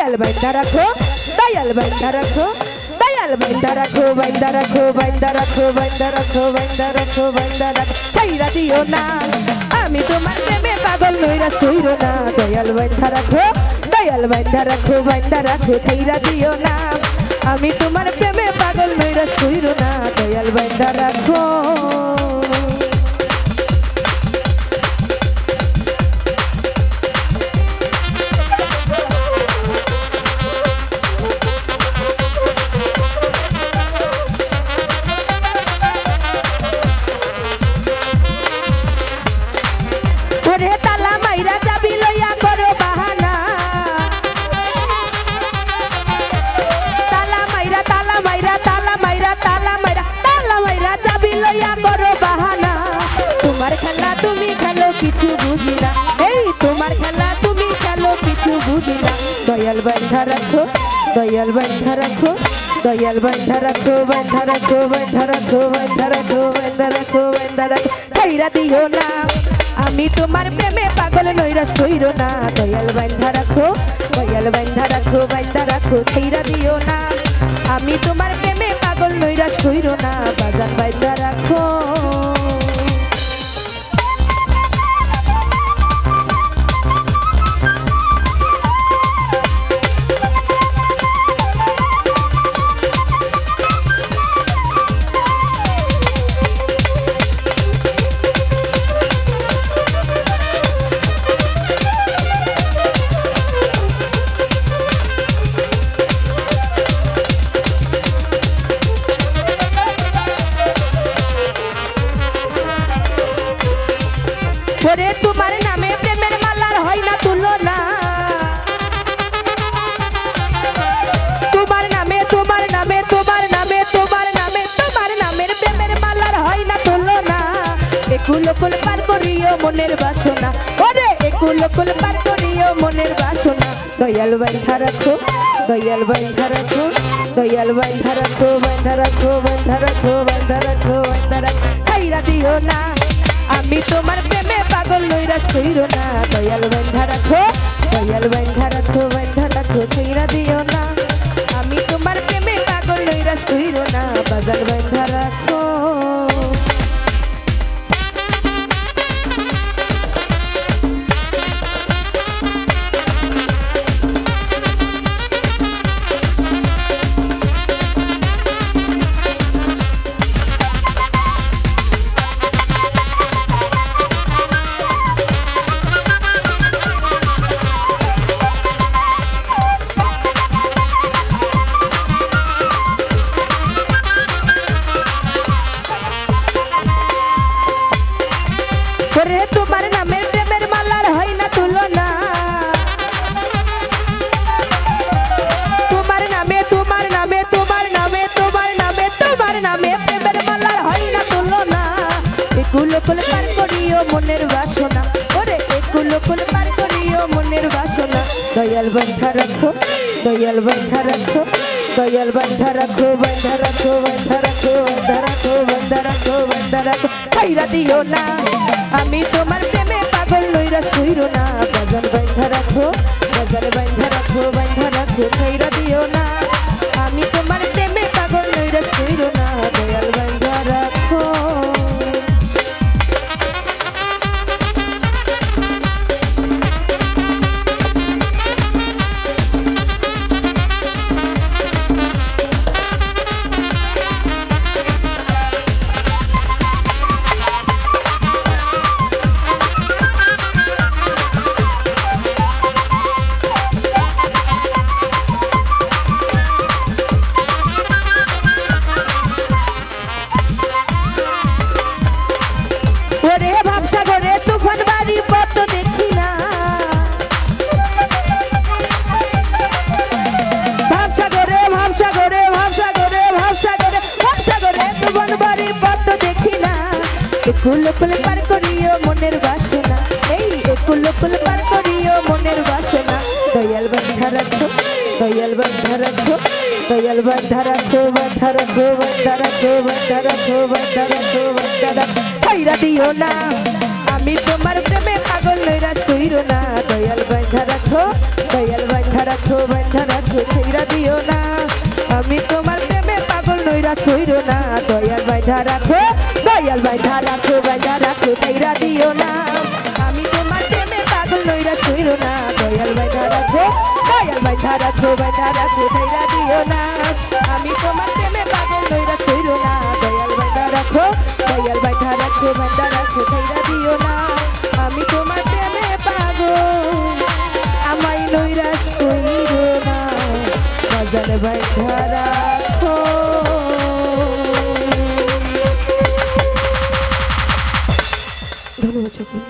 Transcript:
দয়াল বাইন্দা রাখো দয়াল বাইন্দা রাখো দয়াল বাইন্দা রাখো বাইন্দা রাখো বাইন্দা রাখো বাইন্দা রাখো বাইন্দা রাখো বাইন্দা রাখো ছাইরা দিও না আমি তোমার প্রেমে পাগল নৈরাস কইরো না দয়াল বাইন্দা রাখো দয়াল বাইন্দা রাখো বাইন্দা রাখো ছাইরা দিও না আমি তোমার প্রেমে পাগল নৈরাস কইরো না দয়াল বাইন্দা রাখো কিছু বুঝি না এই তোমার খেলা তুমি খেলো কিছু বুঝি না দয়াল বান্ধা রাখো দয়াল বান্ধা রাখো দয়াল বান্ধা রাখো বান্ধা রাখো বান্ধা রাখো বান্ধা রাখো বান্ধা রাখো বান্ধা রাখো ছাইরা দিও না আমি তোমার প্রেমে পাগল নৈরাস কইরো না দয়াল বান্ধা রাখো দয়াল বান্ধা রাখো বান্ধা রাখো ছাইরা দিও না আমি তোমার প্রেমে পাগল নৈরাস কইরো না বাজার বান্ধা রাখো একুল কুল পার করিও মনের বাসনা। ওরে একুল কুল পার করিও মনের বাসনা। দয়াল বাইন্ধা রাখো, দয়াল বাইন্ধা রাখো, দয়াল বাইন্ধা রাখো বাইন্ধা রাখো বাইন্ধা রাখো বাইন্ধা রাখো বাইন্ধা রাখো। ছাইরা দিও না, আমি তোমার প্রেমে পাগল নৈরাস কইরো না। দয়াল বান্ধা রাখো, দয়াল বান্ধা রাখো বান্ধা রাখো ছাইরা দিও না। দয়াল বন্ধা রাখো, দয়াল বন্ধা রাখো, দয়াল বন্ধা রাখো বন্ধা রাখো বন্ধা রাখো বন্ধা রাখো বন্ধা রাখো বন্ধা রাখো। খাইরা দিও না, আমি তোমার প্রেমে পাগল লইরা কইরো না। গজল বন্ধা রাখো, গজল বন্ধা একুল কুল পার করিও মনের বাসনা এই একুল কুল পার করিও মনের বাসনা দয়াল বন্ধা রাখো দয়াল বন্ধা রাখো দয়াল বন্ধা রাখো বন্ধা রাখো বন্ধা রাখো বন্ধা রাখো বন্ধা রাখো বন্ধা রাখো ছাইরা দিও না আমি তোমার প্রেমে পাগল নৈরাশ কইরো না দয়াল বন্ধা রাখো দয়াল বাইধা রাখো বাইধা রাখো ছাইরা দিও না আমি তোমার প্রেমে পাগল নইরা সইরো না দয়াল বাইধা রাখো বাইধা রাখো বাইধা রাখো ছাইরা দিও না। আমি তোমার প্রেমে পাগল নইরা সইরো না। দয়াল বাইধা রাখো, দয়াল বাইধা রাখো বাইধা রাখো ছাইরা দিও না। আমি তোমার প্রেমে পাগল নইরা সইরো না। দয়াল বাইধা রাখো, দয়াল বাইধা রাখো বাইধা রাখো ছাইরা দিও না। আমি তোমার প্রেমে পাগল, আমায় все будет.